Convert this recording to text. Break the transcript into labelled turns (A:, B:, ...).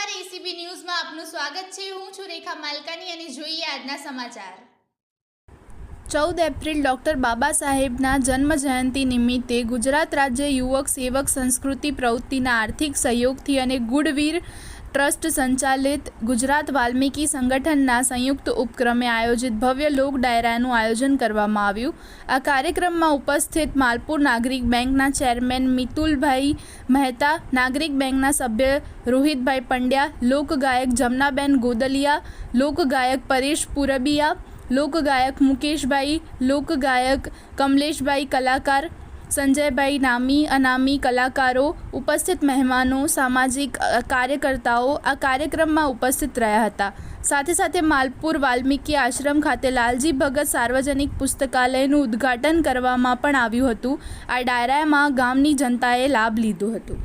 A: નમસ્કાર એસીબી ન્યૂઝમાં આપનું સ્વાગત છે. હું છું રેખા માલકાની અને જોઈએ આજના સમાચાર.
B: ચૌદ એપ્રિલ ડૉક્ટર બાબા સાહેબના જન્મજયંતિ નિમિત્તે ગુજરાત રાજ્ય યુવક સેવક સંસ્કૃતિ પ્રવૃત્તિના આર્થિક સહયોગથી અને ગુડવીર ટ્રસ્ટ સંચાલિત ગુજરાત વાલ્મીકી સંગઠનના સંયુક્ત ઉપક્રમે આયોજિત ભવ્ય લોક ડાયરાનું આયોજન કરવામાં આવ્યું. આ કાર્યક્રમમાં ઉપસ્થિત માલપુર નાગરિક બેંકના ચેરમેન મિતુલભાઈ મહેતા, નાગરિક બેંકના સભ્ય રોહિતભાઈ પંડ્યા લોકગાયક જમનાબેન ગોદલિયા લોકગાયક પરેશ પુરબિયા લોકગાયક મુકેશભાઈ લોકગાયક કમલેશભાઈ કલાકાર સંજયભાઈ નામી, અનામી કલાકારો, ઉપસ્થિત મહેમાનો, સામાજિક કાર્યકર્તાઓ આ કાર્યક્રમમાં ઉપસ્થિત રહ્યા હતા. સાથે સાથે માલપુર વાલ્મીકી આશ્રમ ખાતે લાલજી ભગત સાર્વજનિક પુસ્તકાલયનું ઉદ્ઘાટન કરવામાં પણ આવ્યું હતું. આ ડાયરામાં ગામની જનતાએ લાભ લીધો હતો.